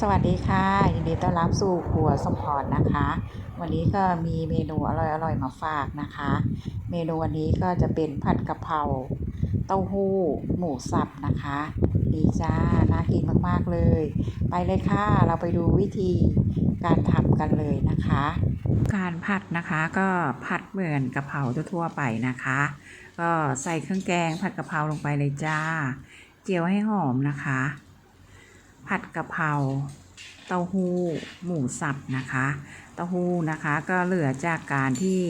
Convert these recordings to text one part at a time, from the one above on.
สวัสดีค่ะ ยินดีต้อนรับสู่ครัวสมพรนะคะ วันนี้ก็มีเมนูอร่อยๆมาฝากนะคะ เมนูวันนี้ก็จะเป็นผัดกะเพราเต้าหู้ หมูสับนะคะ ดีจ้าน่ากินมากๆเลย ไปเลยค่ะ เราไปดูวิธีการทำกันเลยนะคะ การผัดนะคะก็ผัดเหมือนกะเพราทั่วๆไปนะคะ ก็ใส่เครื่องแกงผัดกะเพราลงไปเลยจ้า เจียวให้หอมนะคะ ผัดกะเพราเต้าหู้หมูสับนะคะ เต้าหู้นะคะก็เหลือจากการที่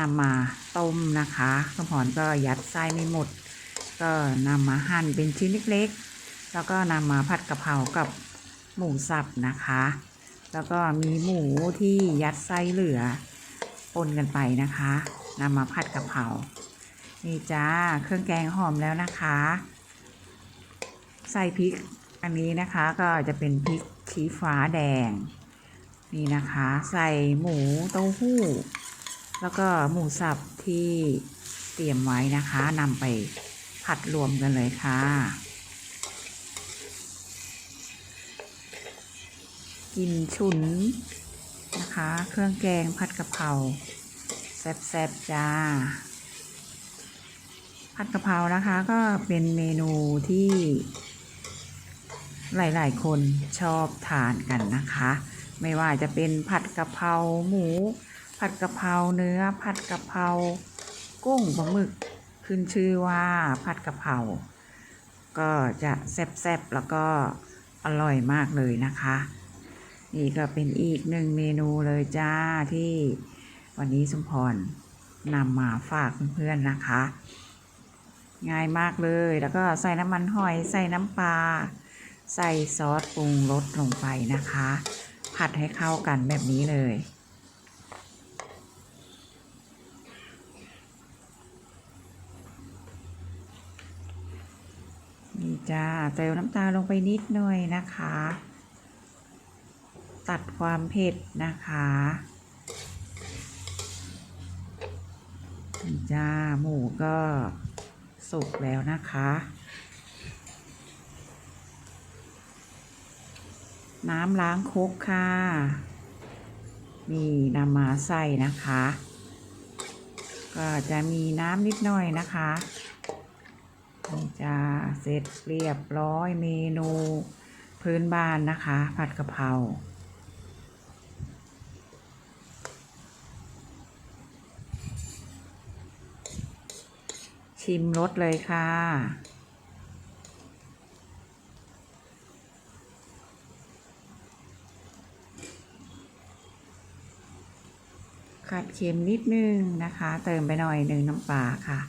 นำมาต้มนะคะสมพรก็ยัดไส้ไม่หมด ก็นำมาหั่นเป็นชิ้นเล็กๆ แล้วก็นำมาผัดกะเพรากับหมูสับนะคะ แล้วก็มีหมูที่ยัดไส้เหลือปนกันไปนะคะนำมาผัดกะเพรานี่จ้าเครื่องแกงหอมแล้วนะคะ ใส่พริก อันนี้นะคะก็จะเป็นพริกชี้ฟ้าแดง นี่นะคะ ใส่หมูเต้าหู้ แล้วก็หมูสับที่เตรียมไว้นะคะนำไปผัดรวมกันเลยค่ะกลินฉุนนะคะ เครื่องแกงผัดกะเพราแซ่บๆจ้าผัดกะเพรานะคะก็เป็นเมนูที่ หลาย ๆ คนชอบทานกันนะคะ ไม่ว่าจะเป็นผัดกะเพราหมู ผัดกะเพราเนื้อ ผัดกะเพรากุ้งปลาหมึกขึ้นชื่อว่าผัดกะเพราก็จะแซ่บๆแล้วก็อร่อยมากเลยนะคะนี่ก็เป็นอีกหนึ่งเมนูเลยจ้าที่วันนี้สมพรนำมาฝากเพื่อนๆนะคะ ง่ายมากเลยแล้วก็ใส่น้ำมันหอยใส่น้ำปลา ใส่ซอสปรุงรสลงไปนะคะ ผัดให้เข้ากันแบบนี้เลย นี่จ้าเติมน้ำตาลลงไปนิดหน่อยนะคะ ตัดความเผ็ดนะคะนี่จ้าหมูก็สุกแล้วนะคะ น้ำล้างคกค่ะ นี่นำมาใส่นะคะ ก็จะมีน้ำนิดหน่อยนะคะนี่จะเสร็จเรียบร้อยเมนูพื้นบ้านนะคะ ผัดกะเพราชิมรสเลยค่ะ ขัดเค็มนิดนึงนะคะ เติมไปหน่อยหนึ่งน้ำปลาค่ะ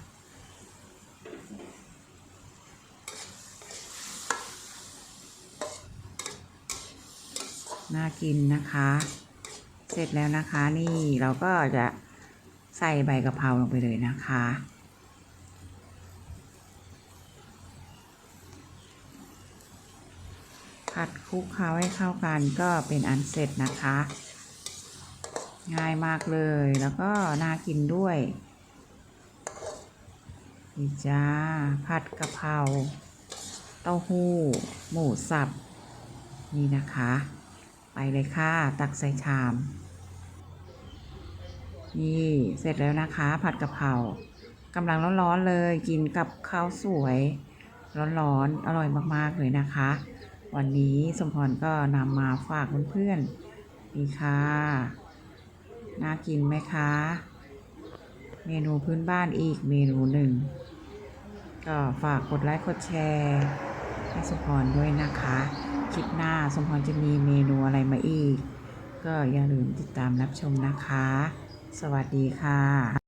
น่ากินนะคะ เสร็จแล้วนะคะนี่เราก็จะใส่ใบกะเพราลงไปเลยนะคะผัดคลุกเคล้าให้เข้ากันก็เป็นอันเสร็จนะคะ ง่ายมากเลยแล้วก็น่ากินด้วยนี่จ้า ผัดกะเพราเต้าหู้ หมูสับ นี่นะคะ ไปเลยค่ะ ตักใส่ชาม นี่เสร็จแล้วนะคะ ผัดกะเพรากำลังร้อนๆเลยกินกับข้าวสวย ร้อนๆอร่อยมากๆเลยนะคะ วันนี้สมพรก็นำมาฝากเพื่อนๆนี่ค่ะ น่ากินไหมคะ เมนูพื้นบ้านอีกเมนูหนึ่ง ก็ฝากกดไลค์กดแชร์ให้สมพรด้วยนะคะ คลิปหน้าสมพรจะมีเมนูอะไรมาอีก ก็อย่าลืมติดตามรับชมนะคะ สวัสดีค่ะ